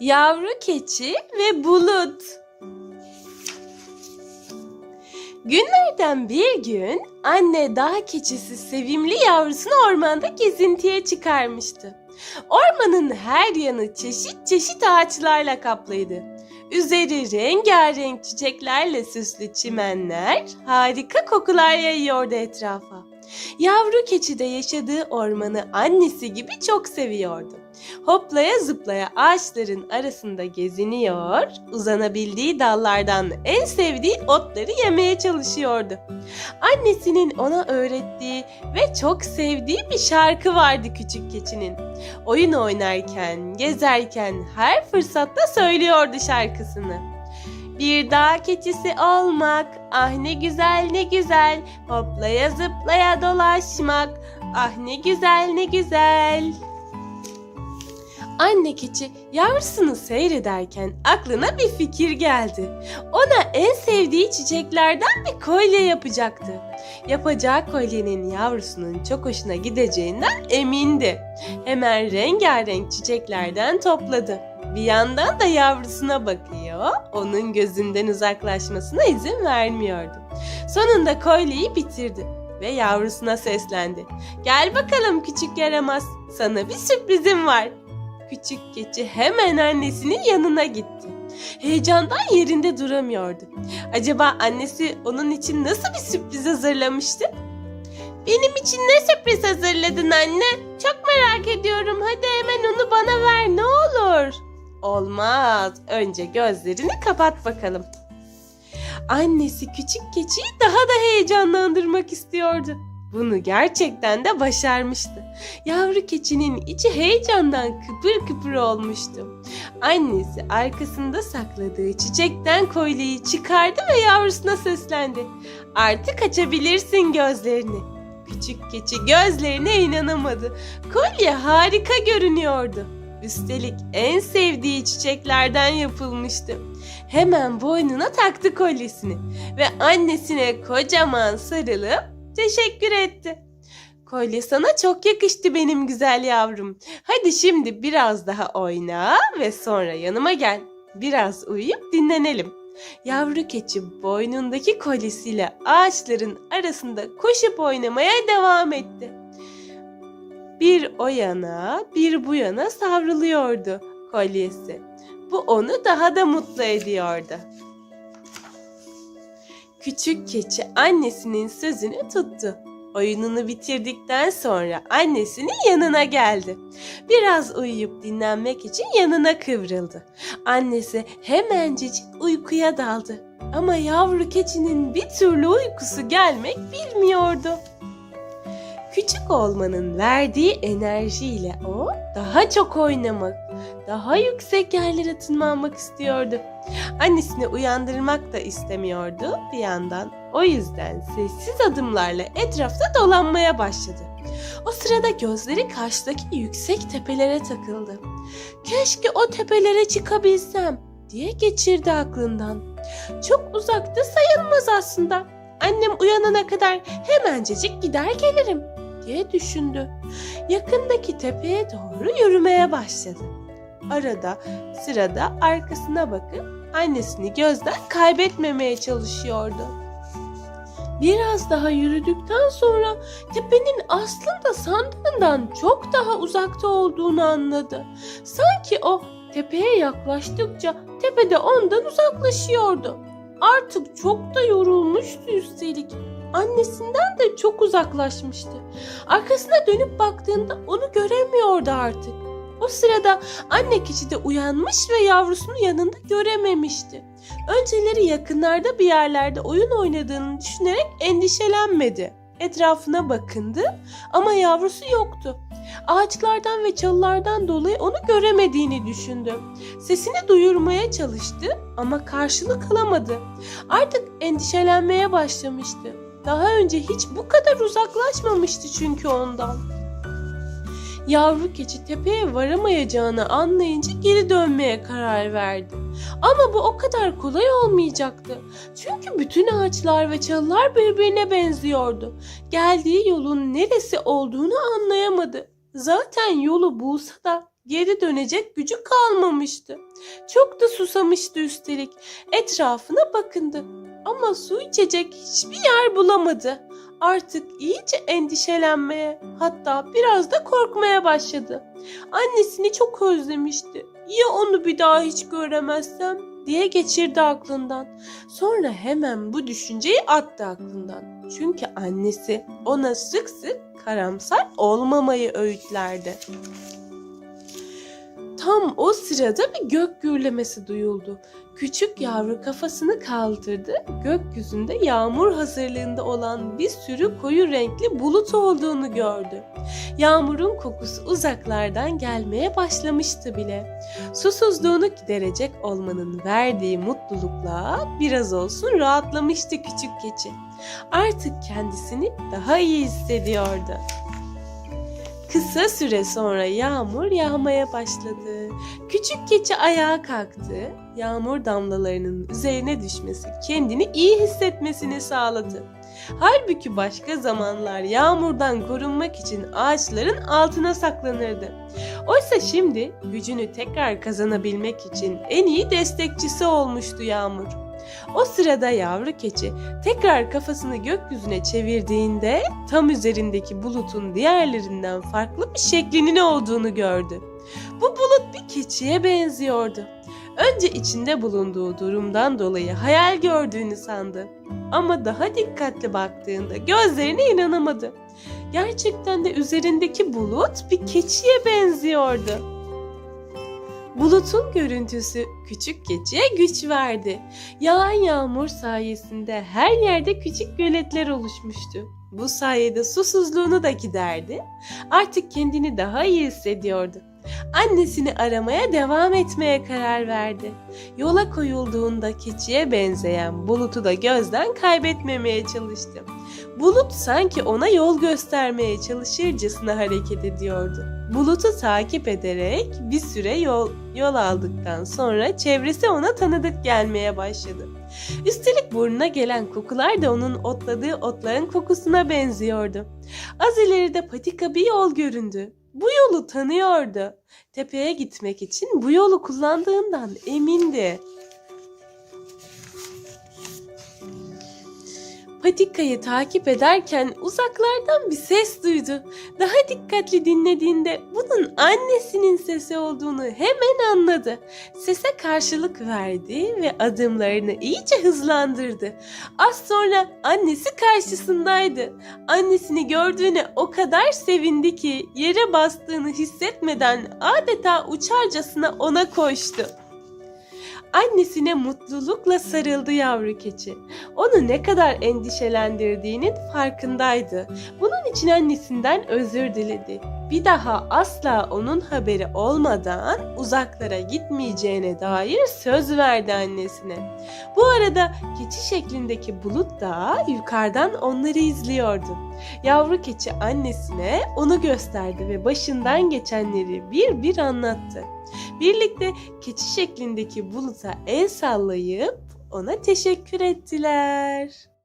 Yavru keçi ve bulut. Günlerden bir gün anne dağ keçisi sevimli yavrusunu ormanda gezintiye çıkarmıştı. Ormanın her yanı çeşit çeşit ağaçlarla kaplıydı. Üzeri rengarenk çiçeklerle süslü çimenler harika kokular yayıyordu etrafa. Yavru keçi de yaşadığı ormanı annesi gibi çok seviyordu. Hoplaya zıplaya ağaçların arasında geziniyor, uzanabildiği dallardan en sevdiği otları yemeye çalışıyordu. Annesinin ona öğrettiği ve çok sevdiği bir şarkı vardı küçük keçinin. Oyun oynarken, gezerken her fırsatta söylüyordu şarkısını. Bir dağ keçisi olmak, ah ne güzel ne güzel, hoplaya zıplaya dolaşmak, ah ne güzel ne güzel. Anne keçi yavrusunu seyrederken aklına bir fikir geldi. Ona en sevdiği çiçeklerden bir kolye yapacaktı. Yapacağı kolyenin yavrusunun çok hoşuna gideceğinden emindi. Hemen rengarenk çiçeklerden topladı. Bir yandan da yavrusuna bakıyor, onun gözünden uzaklaşmasına izin vermiyordu. Sonunda kolyeyi bitirdi ve yavrusuna seslendi. Gel bakalım küçük yaramaz, sana bir sürprizim var. Küçük keçi hemen annesinin yanına gitti. Heyecandan yerinde duramıyordu. Acaba annesi onun için nasıl bir sürpriz hazırlamıştı? Benim için ne sürpriz hazırladın anne? Çok merak ediyorum. Hadi hemen onu bana ver ne olur. Olmaz. Önce gözlerini kapat bakalım. Annesi küçük keçiyi daha da heyecanlandırmak istiyordu. Bunu gerçekten de başarmıştı. Yavru keçinin içi heyecandan kıpır kıpır olmuştu. Annesi arkasında sakladığı çiçekten kolyeyi çıkardı ve yavrusuna seslendi. Artık açabilirsin gözlerini. Küçük keçi gözlerine inanamadı. Kolye harika görünüyordu. Üstelik en sevdiği çiçeklerden yapılmıştı. Hemen boynuna taktı kolyesini ve annesine kocaman sarılıp teşekkür etti. Kolye sana çok yakıştı benim güzel yavrum. Hadi şimdi biraz daha oyna ve sonra yanıma gel. Biraz uyuyup dinlenelim. Yavru keçi boynundaki kolyesiyle ağaçların arasında koşup oynamaya devam etti. Bir o yana, bir bu yana savruluyordu kolyesi. Bu onu daha da mutlu ediyordu. Küçük keçi annesinin sözünü tuttu. Oyununu bitirdikten sonra annesinin yanına geldi. Biraz uyuyup dinlenmek için yanına kıvrıldı. Annesi hemencecik uykuya daldı. Ama yavru keçinin bir türlü uykusu gelmek bilmiyordu. Küçük olmanın verdiği enerjiyle o daha çok oynamak, daha yüksek yerlere tırmanmak istiyordu. Annesini uyandırmak da istemiyordu bir yandan. O yüzden sessiz adımlarla etrafta dolanmaya başladı. O sırada gözleri karşıdaki yüksek tepelere takıldı. Keşke o tepelere çıkabilsem diye geçirdi aklından. Çok uzakta sayılmaz aslında. Annem uyanana kadar hemencecik gider gelirim diye düşündü. Yakındaki tepeye doğru yürümeye başladı. Arada sırada arkasına bakıp annesini gözden kaybetmemeye çalışıyordu. Biraz daha yürüdükten sonra tepenin aslında sandığından çok daha uzakta olduğunu anladı. Sanki o tepeye yaklaştıkça tepede ondan uzaklaşıyordu. Artık çok da yorulmuştu üstelik. Annesinden de çok uzaklaşmıştı. Arkasına dönüp baktığında onu göremiyordu artık. O sırada anne keçi de uyanmış ve yavrusunu yanında görememişti. Önceleri yakınlarda bir yerlerde oyun oynadığını düşünerek endişelenmedi. Etrafına bakındı ama yavrusu yoktu. Ağaçlardan ve çalılardan dolayı onu göremediğini düşündü. Sesini duyurmaya çalıştı ama karşılık alamadı. Artık endişelenmeye başlamıştı. Daha önce hiç bu kadar uzaklaşmamıştı çünkü ondan. Yavru keçi tepeye varamayacağını anlayınca geri dönmeye karar verdi. Ama bu o kadar kolay olmayacaktı. Çünkü bütün ağaçlar ve çalılar birbirine benziyordu. Geldiği yolun neresi olduğunu anlayamadı. Zaten yolu bulsa da Geri dönecek gücü kalmamıştı. Çok da susamıştı üstelik. Etrafına bakındı ama su içecek hiçbir yer bulamadı. Artık iyice endişelenmeye, hatta biraz da korkmaya başladı. Annesini çok özlemişti. Ya onu bir daha hiç göremezsem diye geçirdi aklından. Sonra hemen bu düşünceyi attı aklından. Çünkü annesi ona sık sık karamsar olmamayı öğütlerdi. Tam o sırada bir gök gürlemesi duyuldu. Küçük yavru kafasını kaldırdı. Gökyüzünde yağmur hazırlığında olan bir sürü koyu renkli bulut olduğunu gördü. Yağmurun kokusu uzaklardan gelmeye başlamıştı bile. Susuzluğunu giderecek olmanın verdiği mutlulukla biraz olsun rahatlamıştı küçük keçi. Artık kendisini daha iyi hissediyordu. Kısa süre sonra yağmur yağmaya başladı. Küçük keçi ayağa kalktı. Yağmur damlalarının üzerine düşmesi kendini iyi hissetmesini sağladı. Halbuki başka zamanlar yağmurdan korunmak için ağaçların altına saklanırdı. Oysa şimdi gücünü tekrar kazanabilmek için en iyi destekçisi olmuştu Yağmur. O sırada yavru keçi tekrar kafasını gökyüzüne çevirdiğinde tam üzerindeki bulutun diğerlerinden farklı bir şeklinin olduğunu gördü. Bu bulut bir keçiye benziyordu. Önce içinde bulunduğu durumdan dolayı hayal gördüğünü sandı. Ama daha dikkatli baktığında gözlerine inanamadı. Gerçekten de üzerindeki bulut bir keçiye benziyordu. Bulutun görüntüsü küçük keçiye güç verdi. Yağan yağmur sayesinde her yerde küçük göletler oluşmuştu. Bu sayede susuzluğunu da giderdi. Artık kendini daha iyi hissediyordu. Annesini aramaya devam etmeye karar verdi. Yola koyulduğunda keçiye benzeyen bulutu da gözden kaybetmemeye çalıştı. Bulut sanki ona yol göstermeye çalışırcasına hareket ediyordu. Bulutu takip ederek bir süre yol, yol aldıktan sonra çevresi ona tanıdık gelmeye başladı. Üstelik burnuna gelen kokular da onun otladığı otların kokusuna benziyordu. Az ileride patika bir yol göründü. Bu yolu tanıyordu. Tepeye gitmek için bu yolu kullandığından emindi. Patikayı takip ederken uzaklardan bir ses duydu. Daha dikkatli dinlediğinde bunun annesinin sesi olduğunu hemen anladı. Sese karşılık verdi ve adımlarını iyice hızlandırdı. Az sonra annesi karşısındaydı. Annesini gördüğüne o kadar sevindi ki yere bastığını hissetmeden adeta uçarcasına ona koştu. Annesine mutlulukla sarıldı yavru keçi. Onu ne kadar endişelendirdiğinin farkındaydı. Bunun için annesinden özür diledi. Bir daha asla onun haberi olmadan uzaklara gitmeyeceğine dair söz verdi annesine. Bu arada keçi şeklindeki bulut da yukarıdan onları izliyordu. Yavru keçi annesine onu gösterdi ve başından geçenleri bir bir anlattı. Birlikte keçi şeklindeki buluta el sallayıp ona teşekkür ettiler.